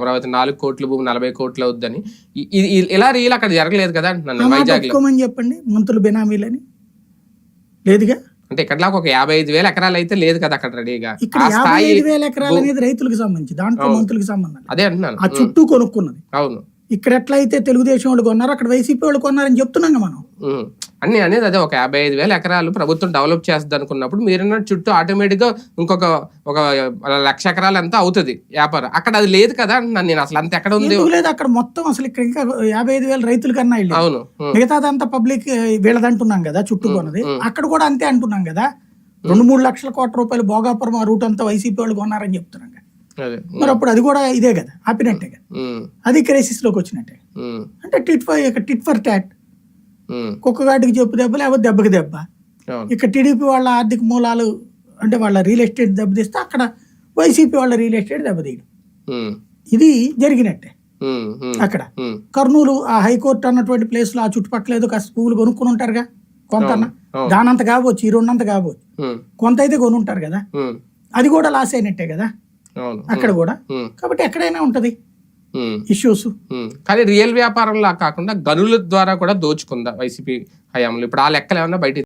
అమరావతి నాలుగు కోట్ల భూమి నలభై కోట్లు అవుద్దని. ఇలా రియల్ అక్కడ జరగలేదు కదా అంటున్నాను వైజాగ్ చెప్పండి మంత్రులు బినామీలని. లేదుగా? అంటే ఇక్కడలాగా ఒక యాభై ఐదు వేల ఎకరాలు అయితే లేదు కదా అక్కడ రెడీగా. ఇక్కడ యాభై ఐదు వేల ఎకరాలు అనేది రైతులకు సంబంధించి దాంట్లో మంత్రులకు సంబంధం. అదే అంటున్నాను. ఆ చుట్టూ కొనుక్కున్నది. అవును. ఇక్కడ ఎట్లయితే తెలుగుదేశం వాళ్ళు కొన్నారు అక్కడ వైసీపీ వాళ్ళు కొన్నారని చెప్తున్నాం మనం. అన్ని అనేది అదే ఒక యాభై ఐదు వేల ఎకరాలు ప్రభుత్వం డెవలప్ చేస్తుంది అనుకున్నప్పుడు మీరున్న చుట్టూ ఆటోమేటిక్గా ఇంకొక ఒక లక్ష ఎకరాలు ఎంత అవుతుంది వ్యాపారం. అక్కడ అది లేదు కదా అంటున్నాను నేను అసలు అంత ఎక్కడ ఉంది? లేదు? అక్కడ మొత్తం అసలు ఇక్కడ ఇంకా యాభై ఐదు వేల రైతుల కన్నా వెళ్ళేది. అవును. మిగతాదంతా పబ్లిక్ వీళ్ళదంటున్నాం కదా చుట్టూ కొన్నది అక్కడ కూడా అంతే అంటున్నాం కదా. రెండు మూడు లక్షల కోట్ల రూపాయలు భోగాపురం ఆ రూట్ అంతా వైసీపీ వాళ్ళు కొన్నారని చెప్తున్నాం కదా. అదే. మరి అప్పుడు అది కూడా ఇదే కదా ఆపినట్టే కదా. అది క్రైసిస్లోకి వచ్చినట్టే. అంటే tit for tit for tat. Um. కుక్కగాడికి చెప్పు దెబ్బ లేకపోతే దెబ్బకి దెబ్బ అవును ఇక టీడీపీ వాళ్ళ ఆర్థిక మూలాలు అంటే వాళ్ళ రియల్ ఎస్టేట్ దెబ్బతీస్తే అక్కడ వైసీపీ వాళ్ళ రియల్ ఎస్టేట్ దెబ్బతీయడం. ఇది జరిగినట్టే. అక్కడ. కర్నూలు ఆ హైకోర్టు అన్నటువంటి ప్లేస్లో ఆ చుట్టుపక్కల ఏదో కాస్త పువ్వులు కొనుక్కుని ఉంటారుగా కొంత. దానంత కావచ్చు ఈ రెండంత కావచ్చు ఉమ్. కొంత అయితే కొని ఉంటారు కదా. అది కూడా లాస్ అయినట్టే కదా అక్కడ కూడా. కాబట్టి ఎక్కడైనా ఉంటది. Issues um. కానీ రియల్ వ్యాపారంలా కాకుండా గనుల ద్వారా కూడా దోచుకుందా వైసీపీ హయాంలో? ఇప్పుడు ఆ లెక్కలు ఏమన్నా బయట